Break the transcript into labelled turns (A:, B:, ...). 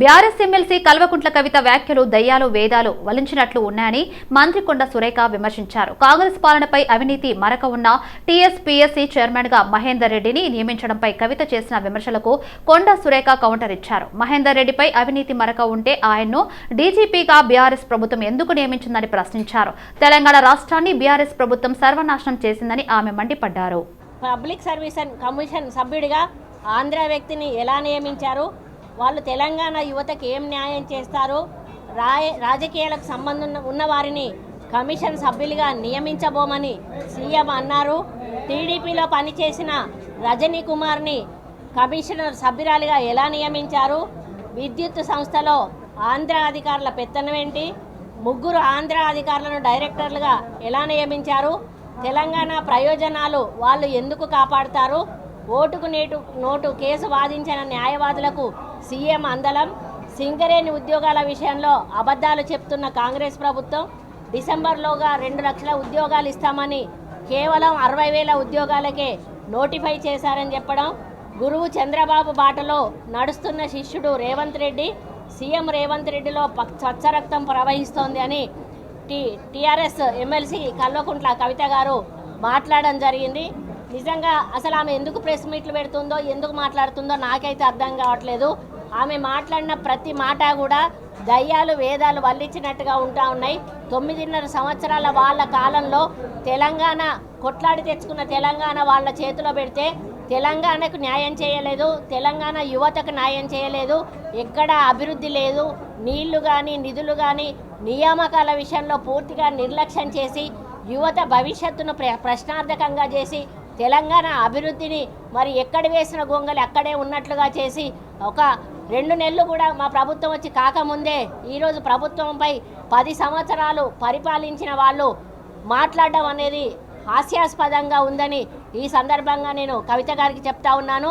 A: BRS MLC Kalvakuntla కవిత వ్యాఖ్యలు దయ్యాలు వేదాలు వలించినట్లు ఉన్నాయని మంత్రి కొండ సురేఖ విమర్శించారు. కాంగ్రెస్ పాలనపై అవినీతి మరక ఉన్న టీఎస్పీఎస్సీ చైర్మన్గా మహేందర్ రెడ్డిని నియమించడంపై కవిత చేసిన విమర్శలకు కొండ సురేఖ కౌంటర్ ఇచ్చారు. మహేందర్ రెడ్డిపై అవినీతి మరక ఉంటే ఆయన్ను డీజీపీగా బీఆర్ఎస్ ప్రభుత్వం ఎందుకు నియమించిందని ప్రశ్నించారు. తెలంగాణ రాష్ట్రాన్ని బీఆర్ఎస్ ప్రభుత్వం సర్వనాశనం చేసిందని ఆమె మండిపడ్డారు.
B: పబ్లిక్ సర్వీస్ కమిషన్ సభ్యుడిగా ఆంధ్ర వ్యక్తిని ఎలా నియమించారు? వాళ్ళు తెలంగాణ యువతకి ఏం న్యాయం చేస్తారు రాయ రాజకీయాలకు సంబంధం ఉన్న- వారిని కమిషన్ సభ్యులుగా నియమించబోమని సీఎం అన్నారు. టీడీపీలో పనిచేసిన రజనీ కుమార్ని కమిషనర్ సభ్యురాలిగా ఎలా నియమించారు? విద్యుత్ సంస్థలో ఆంధ్ర అధికారుల పెత్తనం ఏంటి? ముగ్గురు ఆంధ్ర అధికారులను డైరెక్టర్లుగా ఎలా నియమించారు? తెలంగాణ ప్రయోజనాలు వాళ్ళు ఎందుకు కాపాడుతారు? ఓటుకు నేటు నోటు కేసు వాదించిన న్యాయవాదులకు సీఎం అందలం సింగరేణి ఉద్యోగాల విషయంలో అబద్ధాలు చెప్తున్న కాంగ్రెస్ ప్రభుత్వం డిసెంబర్లోగా రెండు లక్షల ఉద్యోగాలు ఇస్తామని కేవలం అరవై వేల ఉద్యోగాలకే నోటిఫై చేశారని చెప్పడం గురువు చంద్రబాబు బాటలో నడుస్తున్న శిష్యుడు రేవంత్ రెడ్డి సీఎం రేవంత్ రెడ్డిలో పక్- స్వచ్ఛరక్తం ప్రవహిస్తోంది అని T TRS MLC Kalvakuntla Kavitha గారు మాట్లాడడం జరిగింది. నిజంగా అసలు ఆమె ఎందుకు ప్రెస్ మీట్లు పెడుతుందో ఎందుకు మాట్లాడుతుందో నాకైతే అర్థం కావట్లేదు. ఆమె మాట్లాడిన ప్రతి మాట కూడా దయ్యాలు వేదాలు వల్లించినట్టుగా ఉంటా ఉన్నాయి. తొమ్మిదిన్నర సంవత్సరాల వాళ్ళ కాలంలో తెలంగాణ కొట్లాడి తెచ్చుకున్న తెలంగాణ వాళ్ళ చేతిలో పెడితే తెలంగాణకు న్యాయం చేయలేదు తెలంగాణ యువతకు న్యాయం చేయలేదు ఎక్కడ అభివృద్ధి లేదు నీళ్ళు కానీ నిధులు కానీ నియామకాల విషయంలో పూర్తిగా నిర్లక్ష్యం చేసి యువత భవిష్యత్తును ప్ర ప్రశ్నార్థకంగా చేసి తెలంగాణ అభివృద్ధిని మరి ఎక్కడ వేసిన గొంగలు అక్కడే ఉన్నట్లుగా చేసి ఒక రెండు నెలలు కూడా మా ప్రభుత్వం వచ్చి కాకముందే ఈరోజు ప్రభుత్వంపై పది సంవత్సరాలు పరిపాలించిన వాళ్ళు మాట్లాడడం అనేది హాస్యాస్పదంగా ఉందని ఈ సందర్భంగా నేను కవిత గారికి చెప్తా ఉన్నాను.